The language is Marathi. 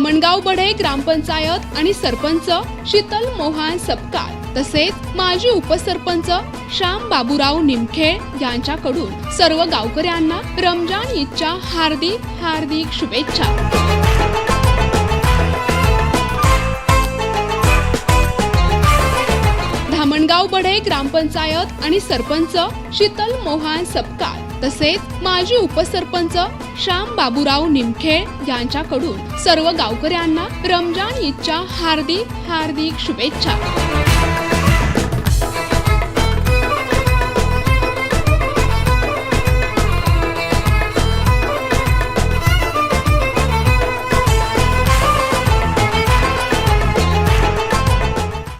धामणगाव बढे ग्रामपंचायत आणि सरपंच शीतल मोहन सपकाळ तसेच माजी उपसरपंच श्याम बाबूराव निमखेळ यांच्याकडून सर्व गावकऱ्यांना रमजान ईदच्या हार्दिक हार्दिक शुभेच्छा. धामणगाव बढे ग्रामपंचायत आणि सरपंच शीतल मोहन सपकाळ तसेच माजी उपसरपंच श्याम बाबूराव निमखेळ यांच्याकडून सर्व गावकऱ्यांना रमजान ईदच्या हार्दिक हार्दिक शुभेच्छा.